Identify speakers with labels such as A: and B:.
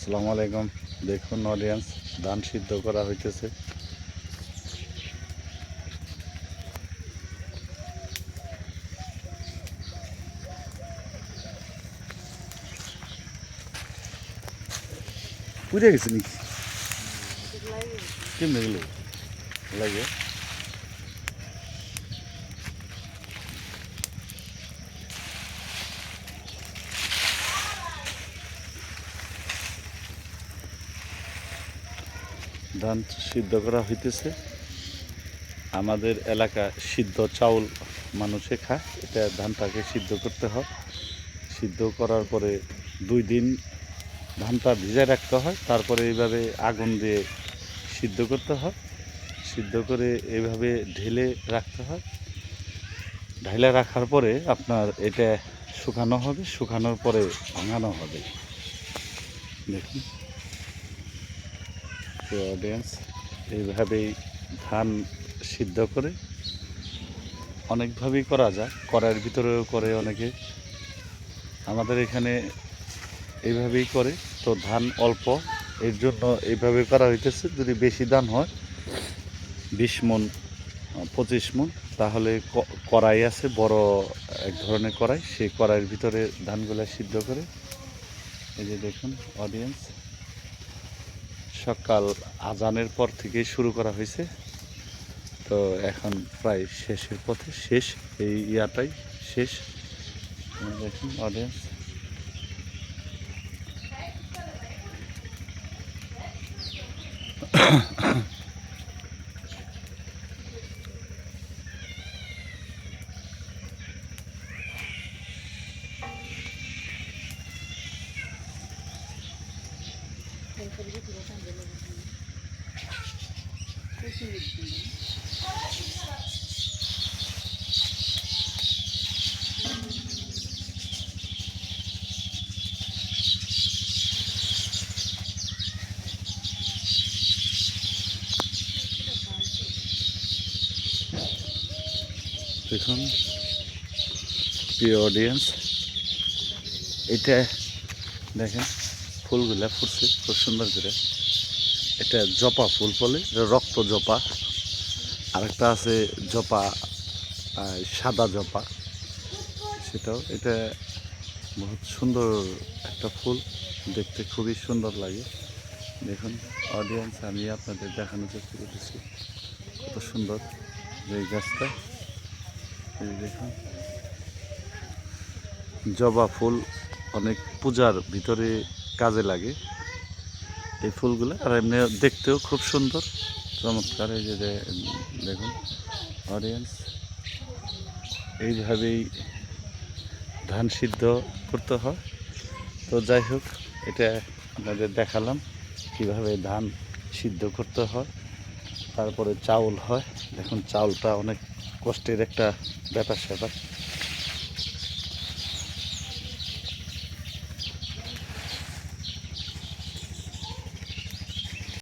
A: আসসালামু আলাইকুম। দেখুন অডিয়েন্স ধান সিদ্ধ করা হইতেছে। পুড়ে গেছে নাকি? কেমনে গেল? লাগে। ধান সিদ্ধ করা হইতেছে। আমাদের এলাকা সিদ্ধ চাউল মানুষে খায়, এটা ধানটাকে সিদ্ধ করতে হয়। সিদ্ধ করার পরে দুই দিন ধানটা ভিজায় রাখতে হয়, তারপরে এইভাবে আগুন দিয়ে সিদ্ধ করতে হয়। সিদ্ধ করে এইভাবে ঢেলে রাখতে হয়। ঢেলে রাখার পরে আপনার এটা শুকানো হবে, শুকানোর পরে ভাঙানো হবে। দেখুন। অডিয়েন্স এইভাবেই ধান সিদ্ধ করে অনেকভাবেই করা যায়। কড়াইয়ের ভিতরেও করে অনেকে। আমাদের এখানে এইভাবেই করে। তো ধান অল্প। এর জন্য এইভাবে করা হইতেছে। যদি বেশি ধান হয়, বিশ মন পঁচিশ মন তাহলে কড়াই আছে, বড় এক ধরনের কড়াই। সেই কড়াইয়ের ভিতরে ধানগুলো সিদ্ধ করে। এই যে দেখুন অডিয়েন্স সকাল আজানের পর থেকেই শুরু করা হয়েছে। তো এখন প্রায় শেষের পথে, শেষ, এই ইয়াটাই শেষ। দেখুন অডিয়েন্স দেখুন প্রিয় অডিয়েন্স এটা দেখেন ফুলগুলা ফুটছে, খুব সুন্দর করে। এটা জপা ফুল বলে রক্ত জপা। আরেকটা আছে জপা সাদা জপা। সেটাও, এটা বহুত সুন্দর একটা ফুল, দেখতে খুবই সুন্দর লাগে। দেখুন অডিয়েন্স আমি আপনাদের দেখানোর চেষ্টা করতেছি। কত সুন্দর এই গাছটা। দেখুন। জবা ফুল, অনেক পূজার ভিতরে কাজে লাগে এই ফুলগুলো। আর এমনি দেখতেও খুব সুন্দর। চমৎকার এই যে দেখুন অডিয়েন্স এইভাবেই ধান সিদ্ধ করতে হয়। তো যাই হোক, এটা আপনাদের দেখালাম কীভাবে ধান সিদ্ধ করতে হয়। তারপরে চাউল হয়। দেখুন, চাউলটা অনেক কষ্টের একটা ব্যাপার স্যাপার